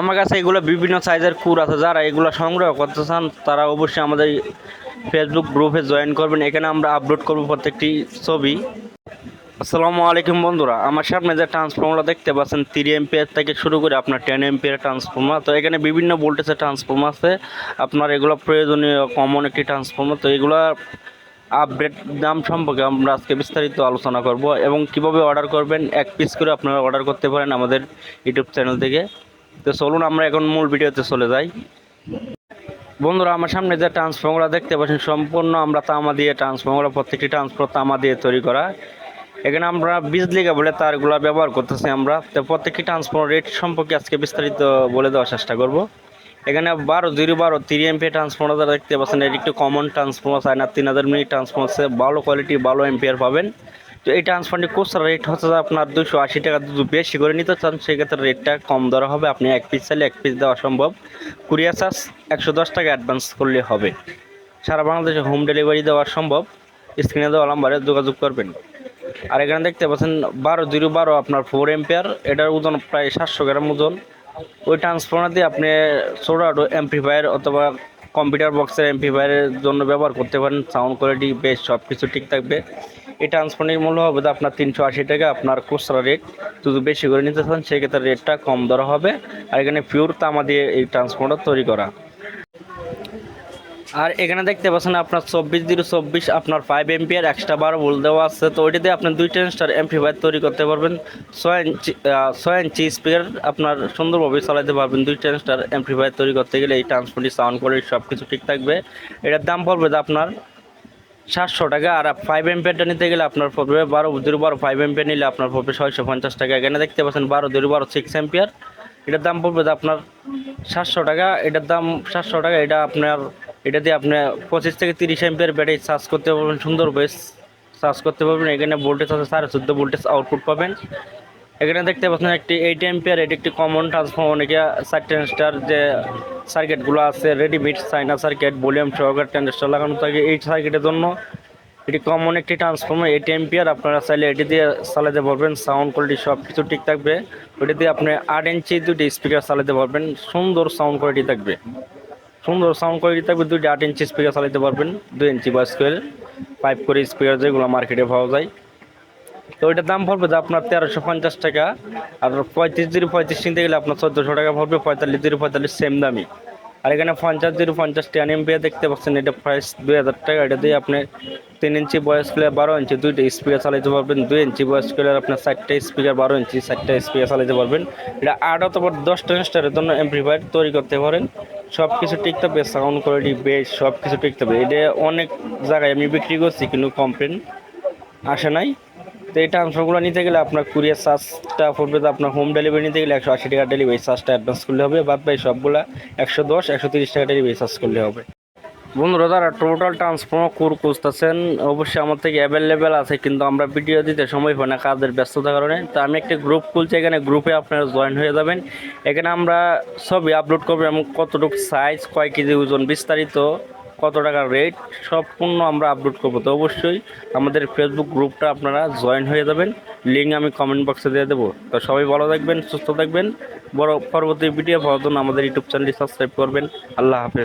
আমার কাছে এগুলো বিভিন্ন সাইজের কুর আছে। যারা এগুলো সংগ্রহ করতে চান, তারা অবশ্যই আমাদের ফেসবুক গ্রুপে জয়েন করবেন। এখানে আমরা আপলোড করব প্রত্যেকটি ছবি। আসসালামু আলাইকুম বন্ধুরা, আমার সামনে যে ট্রান্সফর্মার দেখতে পাচ্ছেন থ্রি এমপিয়ার থেকে শুরু করে আপনার টেন এমপিয়ার ট্রান্সফর্মার তো এখানে বিভিন্ন ভোল্টেজের ট্রান্সফর্মার আছে। আপনার এগুলো প্রয়োজনীয় কমন একটি ট্রান্সফর্মার তো এগুলো আপডেট দাম সম্পর্কে আমরা আজকে বিস্তারিত আলোচনা করব এবং কীভাবে অর্ডার করবেন, এক পিস করে আপনারা অর্ডার করতে পারেন আমাদের ইউটিউব চ্যানেল থেকে। তো চলুন আমরা এখন মূল ভিডিওতে চলে যাই। বন্ধুরা, আমার সামনে যে ট্রান্সফর্মার দেখতে পাচ্ছেন, সম্পূর্ণ আমরা তামা দিয়ে ট্রান্সফর্মার প্রত্যেকটি ট্রান্সফর তামা দিয়ে তৈরি করা। এখানে আমরা বিজলি বলে তারগুলো ব্যবহার করতেছি আমরা। তো প্রত্যেকটি ট্রান্সফর্মার রেট সম্পর্কে আজকে বিস্তারিত বলে দেওয়ার চেষ্টা করব। এখানে বারো জিরো বারো তিরি এমপি ট্রান্সফর্মার যারা দেখতে পাচ্ছেন এটি একটু কমন ট্রান্সফর্মার চায় না তিন হাজার মিনিট ট্রান্সফর্মার ভালো কোয়ালিটি ভালো এমপিয়ার পাবেন। তো এই ট্রান্সফারটি কোর্সের রেট হচ্ছে আপনার দুশো আশি টাকা। যদি বেশি করে নিতে চান, সেক্ষেত্রে রেটটা কম ধরা হবে। আপনি এক পিস চাইলে এক পিস দেওয়া সম্ভব। কুরিয়ার চার্জ একশো দশ টাকা অ্যাডভান্স করলে হবে। সারা বাংলাদেশে হোম ডেলিভারি দেওয়া সম্ভব। স্ক্রিনে দেওয়া নাম্বারে যোগাযোগ করবেন। আর এখানে দেখতে পাচ্ছেন, বারো জিরো বারো আপনার ফোর এম্পিয়ার এটার ওজন প্রায় সাতশো গ্রাম ওজন। ওই ট্রান্সফর্মার দিয়ে আপনি ছোটো এমপ্লিফায়ার অথবা কম্পিউটার বক্সের এমপিফায়ারের জন্য ব্যবহার করতে পারেন সাউন্ড কোয়ালিটি বেশ সব কিছু ঠিক থাকবে। এই ট্রান্সফোনের মূল্য হবে আপনার তিনশো আশি টাকা, আপনার খুচরা রেট যদি বেশি করে নিতে চান, সেক্ষেত্রে রেটটা কম ধরা হবে। আর এখানে পিওর তামা দিয়ে এই ট্রান্সফোনটা তৈরি করা। আর এখানে দেখতে পাচ্ছেন আপনার চব্বিশ জিরো চব্বিশ, আপনার ফাইভ এমপিয়ার এক্সট্রা বারো ভোল্ট দেওয়া আছে। তো ওইটাতে আপনি দুই ট্রান্সটার এমপ্লিফায়ার তৈরি করতে পারবেন। ছয় ইঞ্চি ছয় ইঞ্চি স্পিকার আপনার সুন্দরভাবে চালাতে পারবেন দুই ট্রান্সটার এমপ্লিফায়ার তৈরি করতে গেলে। এই ট্রান্সফারটি সাউন্ড কোয়ালিটি সব কিছু ঠিক থাকবে। এটার দাম পড়বে আপনার সাতশো টাকা। আর ফাইভ এমপিয়ারটা নিতে গেলে আপনার পড়বে বারো জিরো বারো ফাইভ এমপিয়ার নিলে আপনার পড়বে ছয়শো পঞ্চাশ টাকা। এখানে দেখতে পাচ্ছেন বারো জিরো বারো সিক্স এমপিয়ার এটার দাম পড়বে আপনার সাতশো টাকা। এটার দাম সাতশো টাকা। এটা আপনার এটা দিয়ে আপনি পঁচিশ থেকে তিরিশ এমপিয়ার ব্যাটারি চার্জ করতে পারবেন, সুন্দর বেশ চার্জ করতে পারবেন। এখানে ভোল্টেজ আছে, সাড়ে চোদ্দ ভোল্টেজ আউটপুট পাবেন। এখানে দেখতে পাচ্ছেন একটি এইট এমপিয়ার এটি একটি কমন ট্রান্সফর্ম অনেকে সাইড ট্রান্সটার যে সার্কিটগুলো আছে রেডিমেড চাইনা সার্কিট ভলিউম সহকার ট্রান্সটার লাগানো থাকে এই সার্কিটের জন্য। এটি কমন একটি ট্রান্সফর্মার এইট এমপিয়ার আপনারা চাইলে এটি দিয়ে চালাতে পারবেন। সাউন্ড কোয়ালিটি সব কিছু ঠিক থাকবে। ওটি দিয়ে আপনি আট ইঞ্চি দুটি স্পিকার চালাতে পারবেন। সুন্দর সাউন্ড কোয়ালিটি থাকবে। সুন্দর সাউন্ড কোয়ালিটি থাকবে, দুইটা আট ইঞ্চি স্পিকার চালাতে পারবেন, দুই ইঞ্চি বা স্কোয়ার পাইপ করে স্পিকার যেগুলো মার্কেটে পাওয়া যায়। তো ওইটার দাম পড়বে যে আপনার তেরোশো পঞ্চাশ টাকা, আর পঁয়ত্রিশ জিরো পঁয়ত্রিশ নিতে গেলে আপনার চোদ্দোশো টাকা পড়বে, পঁয়তাল্লিশ জিরো পঁয়তাল্লিশ সেম দামি আর এখানে পঞ্চাশ জিরো পঞ্চাশ টেন এমপিয়া দেখতে পাচ্ছেন, এটা প্রাইস দুই হাজার টাকা। এটা দিয়ে আপনি তিন ইঞ্চি বয়স করলে বারো ইঞ্চি, দুইটা স্পিকার চালাতে পারবেন। দুই ইঞ্চি বয়স করলে আপনার চারটে স্পিকার বারো ইঞ্চি চারটে স্পিকার চালাতে পারবেন। এটা আট অথবা দশ ট্রান্সটারের জন্য এমপ্লিফায়ার তৈরি করতে পারেন। সব কিছু ঠিক থাকবে সাউন্ড কোয়ালিটি বেশ সব কিছু ঠিক থাকবে এটা অনেক জায়গায় আমি বিক্রি করছি, কিন্তু কমপ্লেন আসে নাই। তো এই ট্রান্সফারগুলো নিতে গেলে আপনার কুরিয়ার চার্জটা পড়বে তো আপনার হোম ডেলিভারি নিতে গেলে একশো আশি টাকা ডেলিভারি চার্জটা অ্যাডভান্স করলে হবে। বাদ বাই সবগুলা একশো দশ, একশো তিরিশ টাকা ডেলিভারি চার্জ করলে হবে। বন্ধুরা যারা টোটাল ট্রান্সফর্মার কুর খুঁজতেছেন। অবশ্যই আমার থেকে অ্যাভেলেবেল আছে, কিন্তু আমরা ভিডিও দিতে সময় পাই না, কাজের ব্যস্ততার কারণে। তো আমি একটি গ্রুপ খুলছি, এখানে গ্রুপে আপনারা জয়েন হয়ে যাবেন। এখানে আমরা সবই আপলোড করব এবং কতটুকু সাইজ কয় কেজি ওজন বিস্তারিত কত টাকা রেট সম্পূর্ণ আমরা আপলোড করব। তো অবশ্যই আমাদের ফেসবুক গ্রুপটা আপনারা জয়েন হয়ে যাবেন। লিঙ্ক আমি কমেন্ট বক্সে দিয়ে দেবো। তো সবাই ভালো থাকবেন, সুস্থ থাকবেন। বড় পরবর্তী ভিডিও জন্য আমাদের ইউটিউব চ্যানেলটি সাবস্ক্রাইব করবেন। আল্লাহ হাফেজ।